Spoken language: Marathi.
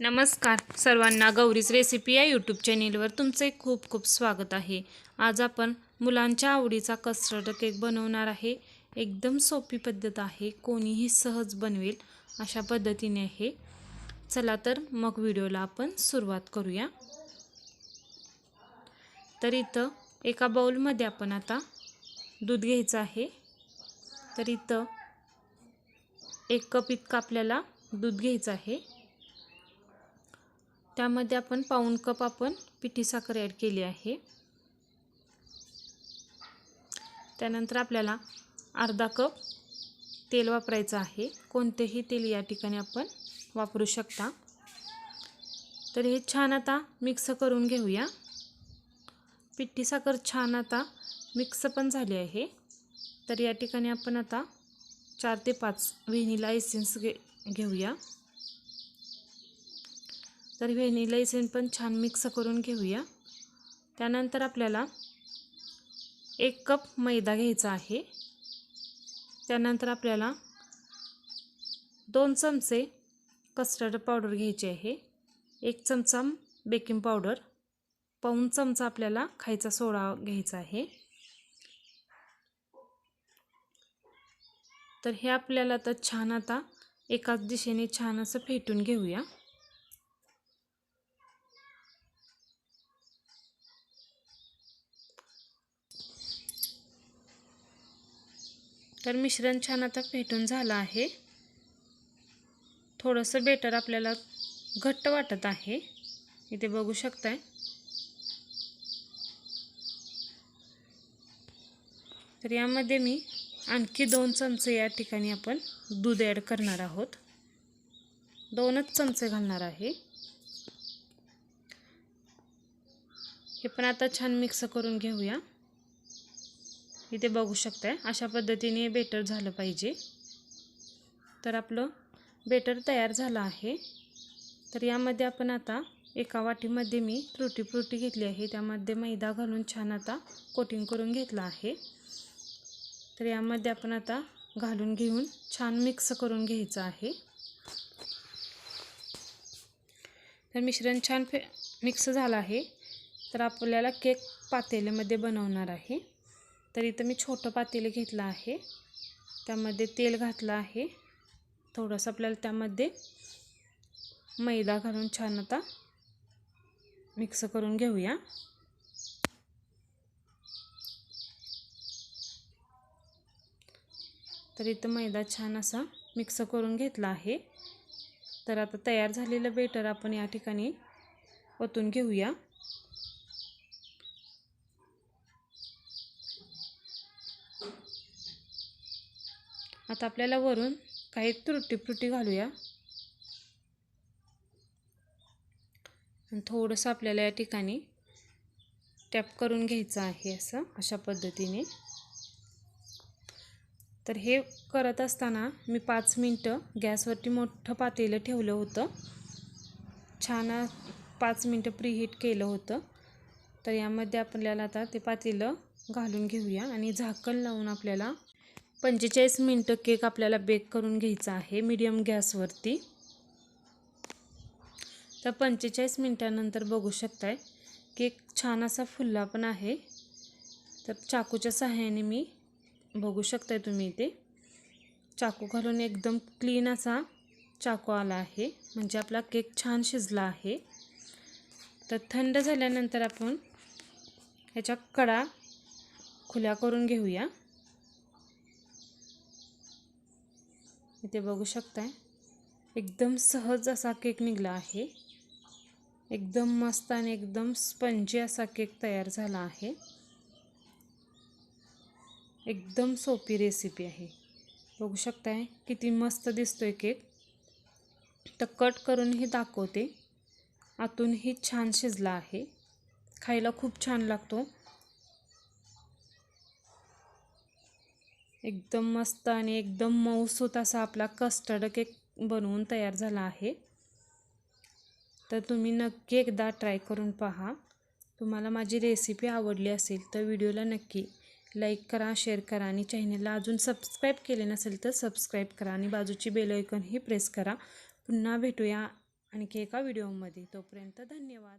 नमस्कार. सर्वांना गौरीज रेसिपी या यूट्यूब चॅनेलवर तुमचे खूप खूप स्वागत आहे. आज आपण मुलांच्या आवडीचा कस्टर्ड केक बनवणार आहे. एकदम सोपी पद्धत आहे. कोणीही सहज बनवेल अशा पद्धतीने आहे. चला तर मग व्हिडिओला आपण सुरुवात करूया. तर इथं एका बाउलमध्ये आपण आता दूध घ्यायचं आहे. तर इथं एक कप इतकं आपल्याला दूध घ्यायचं आहे. त्यामध्ये आपण पाऊण कप आपण पिठी साखर ॲड केली आहे. त्यानंतर आपल्याला अर्धा कप तेल वापरायचं आहे. कोणतेही तेल या ठिकाणी आपण वापरू शकता. तर हे छान आता मिक्स करून घेऊया. पिठी साखर छान आता मिक्स पण झाली आहे. तर या ठिकाणी आपण आता चार ते पाच व्हेनिला एसेन्स घे घेऊया. तर व्हेनिला इसेन पण छान मिक्स करून घेऊया. त्यानंतर आपल्याला एक कप मैदा घ्यायचा आहे. त्यानंतर आपल्याला दोन चमचे कस्टर्ड पावडर घ्यायची आहे. एक चमचा बेकिंग पावडर पाऊन चमचा आपल्याला खायचा सोडा घ्यायचा आहे. तर हे आपल्याला तर छान आता एकाच दिशेने छान असं फेटून घेऊया. तर मिश्रण छान आता फेटून झालं आहे. थोडंसं बेटर आपल्याला घट्ट वाटत आहे. इथे बघू शकताय. तर यामध्ये मी आणखी दोन चमचे या ठिकाणी आपण दूध ॲड करणार आहोत. दोनच चमचे घालणार आहे. हे पण आता छान मिक्स करून घेऊया. इथे बघू शकताय. अशा पद्धतीने बेटर झालं पाहिजे. तर आपलं बेटर तयार झालं आहे. तर यामध्ये आपण आता एका वाटीमध्ये मी त्रुटी फ्रुटी घेतली आहे. त्यामध्ये मैदा घालून छान आता कोटिंग करून घेतलं आहे. तर यामध्ये आपण आता घालून घेऊन छान मिक्स करून घ्यायचं आहे. तर मिश्रण छान फे मिक्स झालं आहे. तर आपल्याला केक पातेल्यामध्ये बनवणार आहे. तर इथं मी छोटं पातेलं घेतलं आहे. त्यामध्ये तेल घातलं आहे. थोडंसं आपल्याला त्यामध्ये मैदा घालून छान आता मिक्स करून घेऊया. तर इथं मैदा छान असा मिक्स करून घेतला आहे. तर आता तयार झालेलं बेटर आपण या ठिकाणी ओतून घेऊया. आता आपल्याला वरून काही त्रुटी फ्रुटी घालूया थोडंसं आपल्याला या ठिकाणी टॅप करून घ्यायचं आहे असं अशा पद्धतीने. तर हे करत असताना मी पाच मिनटं गॅसवरती मोठं पातेलं ठेवलं होतं. छान पाच मिनटं प्रीहीट केलं होतं. तर यामध्ये आपल्याला आता ते पातेलं घालून घेऊया आणि झाकण लावून आपल्याला पंचेचाळीस मिनटं केक आपल्याला बेक करून घ्यायचा आहे मीडियम गॅसवरती तर पंचेचाळीस मिनटानंतर बघू शकताय केक छान असा फुलला पण आहे. तर चाकूच्या सहाय्याने मी बघू शकताय तुम्ही इथे. चाकू घालून एकदम क्लीन असा चाकू आला आहे म्हणजे आपला केक छान शिजला आहे. तर थंड झाल्यानंतर आपण ह्याच्या कडा खुल्या करून घेऊया. इथे बघू शकताय. एकदम सहज असा केक निघाला आहे. एकदम मस्त आणि एकदम स्पंजी असा केक तयार झाला आहे. एकदम सोपी रेसिपी आहे. बघू शकताय किती मस्त दिसतोय केक. तर कट करूनही दाखवते. आतूनही छान शिजला आहे. खायला खूप छान लागतो. एकदम मस्त आणि एकदम मऊसूत असा आपला कस्टर्ड केक बनवून तयार झाला आहे. तर तुम्ही नक्की एकदा ट्राय करून पहा. तुम्हाला माझी रेसिपी आवडली असेल तर व्हिडिओला नक्की लाईक करा शेअर करा आणि चॅनलला अजून सबस्क्राईब केले नसेल तर सबस्क्राईब करा आणि बाजूची बेल आयकॉनही प्रेस करा. पुन्हा भेटूया आणखी एका व्हिडिओमध्ये तोपर्यंत धन्यवाद.